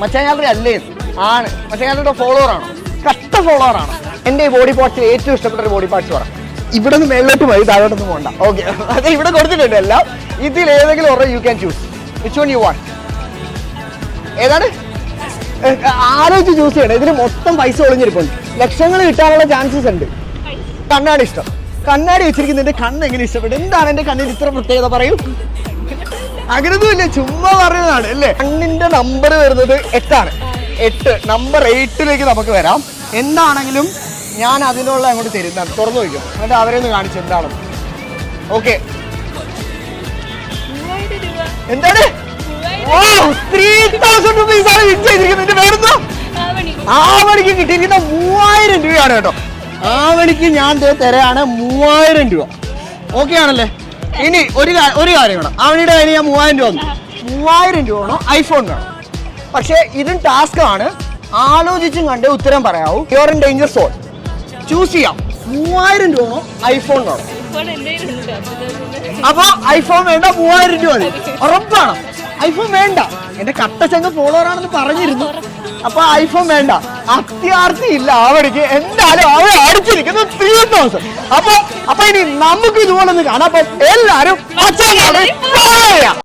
മച്ചാങ്ങാലറി അല്ലേ? ആണ്. മച്ചാങ്ങാലറിയുടെ ഫോളോവർ ആണോ. കട്ട ഫോളോവർ ആണ്. എന്റെ ബോഡി പാർട്സിൽ ഏറ്റവും ഇഷ്ടപ്പെട്ട ഒരു ബോഡി പാർട്സ് പറ. ഇവിടെ നിന്ന് മേളിലോട്ട് പോയി താഴോട്ടൊന്നും പോകണ്ട ഓക്കെ. അത് ഇവിടെ കൊടുത്തിട്ടുണ്ട് എല്ലാം. ഇതിൽ ഏതെങ്കിലും ഒരെണ്ണം you can choose which one you want ഏതാണ്? ആലോചിച്ച് ചൂസ് ചെയ്യണം. ഇതിന് മൊത്തം പൈസ ഒളിഞ്ഞിരിപ്പുണ്ട്. ലക്ഷങ്ങൾ കിട്ടാനുള്ള ചാൻസസ് ഉണ്ട്. കണ്ണാടി ഇഷ്ടം. കണ്ണാടി വെച്ചിരിക്കുന്നതിന്റെ കണ്ണ് എങ്ങനെ ഇഷ്ടപ്പെട്ടു എന്താണ് എന്റെ കണ്ണിന് ഇത്ര പ്രത്യേകത പറയൂ? അങ്ങനൊന്നുമില്ല ചുമ്മാ പറയുന്നതാണ് അല്ലേ? കണ്ണിന്റെ നമ്പർ വരുന്നത് എട്ടാണ്. എട്ട് നമ്പർ എയ്റ്റിലേക്ക് നമുക്ക് വരാം. എന്താണെങ്കിലും ഞാൻ അതിനുള്ള അങ്ങോട്ട് തരുന്നതാണ്. തുറന്നു വയ്ക്കും എന്നിട്ട് അവരെ ഒന്ന് കാണിച്ചു എന്താണ്. ഓക്കെ. എന്താണ്? ഇതിന്റെ ആവണിക്ക് കിട്ടിയിരിക്കുന്ന മൂവായിരം രൂപയാണ് കേട്ടോ. ആവണിക്ക് ഞാൻ തരാണ് മൂവായിരം രൂപ. ഓക്കെ ആണല്ലേ? ഇനി ഒരു ഒരു കാര്യം വേണം അവനിയുടെ കയ്യിൽ ഞാൻ മൂവായിരം രൂപ തന്നു. മൂവായിരം രൂപ വേണം ഐഫോൺ വേണം. പക്ഷേ ഇതും ടാസ്ക് ആണ്. ആലോചിച്ചും കണ്ട് ഉത്തരം പറയാവൂ. Your in danger zone choose ചെയ്യാം. മൂവായിരം രൂപ വേണോ ഐഫോൺ വേണം. അപ്പൊ ഐഫോൺ വേണ്ട മൂവായിരം രൂപ മതി. ഉറപ്പാണ്. ഐഫോൺ വേണ്ട. എന്റെ കട്ടച്ചങ്ങ് ഫോളോവർ ആണെന്ന് പറഞ്ഞിരുന്നു. അപ്പൊ ഐഫോൺ വേണ്ട. അത്യാർത്ഥി ഇല്ല അവർക്ക് എന്തായാലും അവർ അടിച്ചിരിക്കുന്നു ത്രീ അപ്പൊ അപ്പൊ ഇനി നമുക്ക് ഇതുപോലെ കാണാം. അപ്പൊ എല്ലാരും